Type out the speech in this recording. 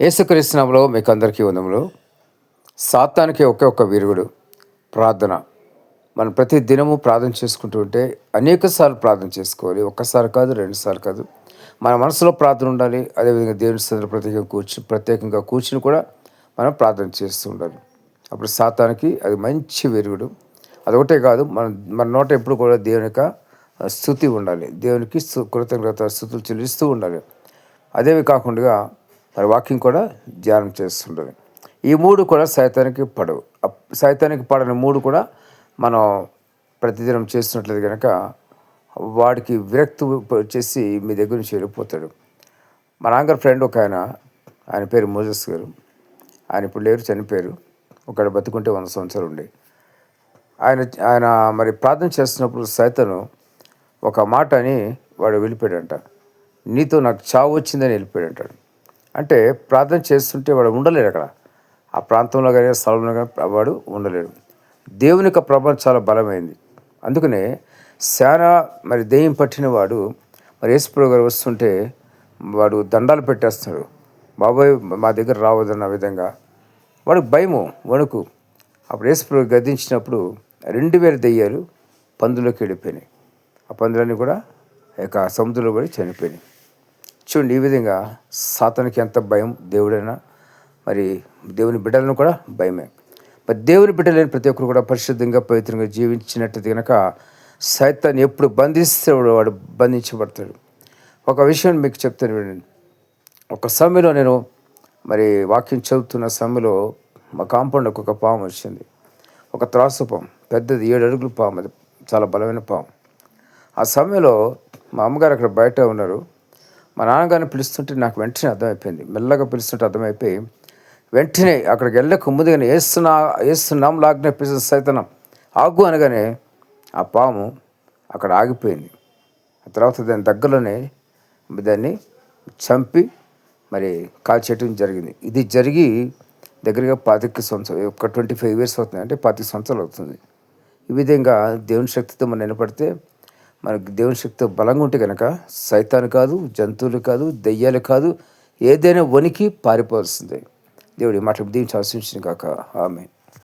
యేసుక్రీస్తునామలో మీకు అందరికీ వందములు. సాతానికి ఒకే ఒక్క విరుగుడు ప్రార్థన. మనం ప్రతి దినము ప్రార్థన చేసుకుంటూ ఉంటే అనేకసార్లు ప్రార్థన చేసుకోవాలి. ఒక్కసారి కాదు రెండుసార్లు కాదు. మన మనసులో ప్రార్థన ఉండాలి. అదేవిధంగా దేవుని స్థితిలో ప్రత్యేకంగా కూర్చుని ప్రత్యేకంగా కూర్చుని కూడా మనం ప్రార్థన చేస్తూ ఉండాలి. అప్పుడు సాతానికి అది మంచి విరుగుడు. అదొకటే కాదు మన మన నోట ఎప్పుడు కూడా దేవుని యొక్క స్థుతి ఉండాలి. దేవునికి కృతజ్ఞత స్థుతులు చెల్లిస్తూ ఉండాలి. అదేవి కాకుండా మరి వాకింగ్ కూడా ధ్యానం చేస్తుండాలి ఈ మూడు కూడా సైతానికి పడవు. సైతానికి పడని మూడు కూడా మనం ప్రతిదినం చేస్తున్నట్లేదు కనుక వాడికి విరక్తి వచ్చేసి మీ దగ్గర నుంచి వెళ్ళిపోతాడు. మా నాన్నగారు ఫ్రెండ్ ఒక ఆయన ఆయన పేరు మోజస్ గారు. ఆయన ఇప్పుడు లేరు చనిపోయారు. ఒకడు బతుకుంటే వంద సంవత్సరాలు ఉండే. ఆయన ఆయన మరి ప్రార్థన చేస్తున్నప్పుడు సైతను ఒక మాట అని వాడు వెళ్ళిపోయాడంట. నీతో నాకు చావు వచ్చిందని వెళ్ళిపోయాడంటాడు. అంటే ప్రార్థన చేస్తుంటే వాడు ఉండలేడు అక్కడ. ఆ ప్రాంతంలో కానీ స్థలంలో కానీ వాడు ఉండలేడు. దేవుని యొక్క ప్రభావం చాలా బలమైంది. అందుకనే శానా మరి దెయ్యం పట్టిన వాడు మరి యేసుప్రభు గారు వస్తుంటే వాడు దండాలు పెట్టేస్తున్నాడు. బాబాయ్ మా దగ్గర రావద్దన్న విధంగా. వాడికి భయము వణుకు. అప్పుడు యేసుప్రభు గద్దించినప్పుడు రెండు వేల దెయ్యాలు పందులోకి వెళ్ళిపోయినాయి. ఆ పందులన్నీ కూడా ఆ యొక్క సముద్రంలో పడి చనిపోయినాయి. చూడండి ఈ విధంగా సాతానికి ఎంత భయం దేవుడైనా మరి దేవుని బిడ్డలను కూడా భయమే. మరి దేవుని బిడ్డలేని ప్రతి ఒక్కరు కూడా పరిశుద్ధంగా పవిత్రంగా జీవించినట్టు కనుక సైతాన్ని ఎప్పుడు బంధిస్తే వాడు బంధించబడతాడు. ఒక విషయం మీకు చెప్తాను వినండి. ఒక సమయంలో నేను మరి వాక్యం చదువుతున్న సమయంలో మా కాంపౌండ్కి ఒక పాము వచ్చింది. ఒక త్రాసు పాము పెద్దది ఏడు అడుగుల పాము అది చాలా బలమైన పాము. ఆ సమయంలో మా అమ్మగారు అక్కడ బయట ఉన్నారు. మా నాన్నగారిని పిలుస్తుంటే నాకు వెంటనే అర్థమైపోయింది. మెల్లగా పిలుస్తుంటే అర్థమైపోయి వెంటనే అక్కడికి వెళ్ళక. ముందుగానే వేస్తున్నా వేస్తున్నాం లాగ్ఞాపించిన సైతనం. ఆగు అనగానే ఆ పాము అక్కడ ఆగిపోయింది. ఆ తర్వాత దాని దగ్గరలోనే దాన్ని చంపి మరి కాల్చేయటం జరిగింది. ఇది జరిగి దగ్గరగా పాతిక సంవత్సరం ఒక ట్వంటీ ఫైవ్ ఇయర్స్ అవుతుంది. అంటే పాతిక సంవత్సరాలు అవుతుంది. ఈ విధంగా దేవుని శక్తితో మనం నిలబడితే మనకు దేవుని శక్తితో బలంగా ఉంటే కనుక సైతాను కాదు జంతువులు కాదు దెయ్యాలు కాదు ఏదైనా వణికి పారిపోవాల్సిందే. దేవుడి మాట దీవించి ఆశించిన కాక ఆమె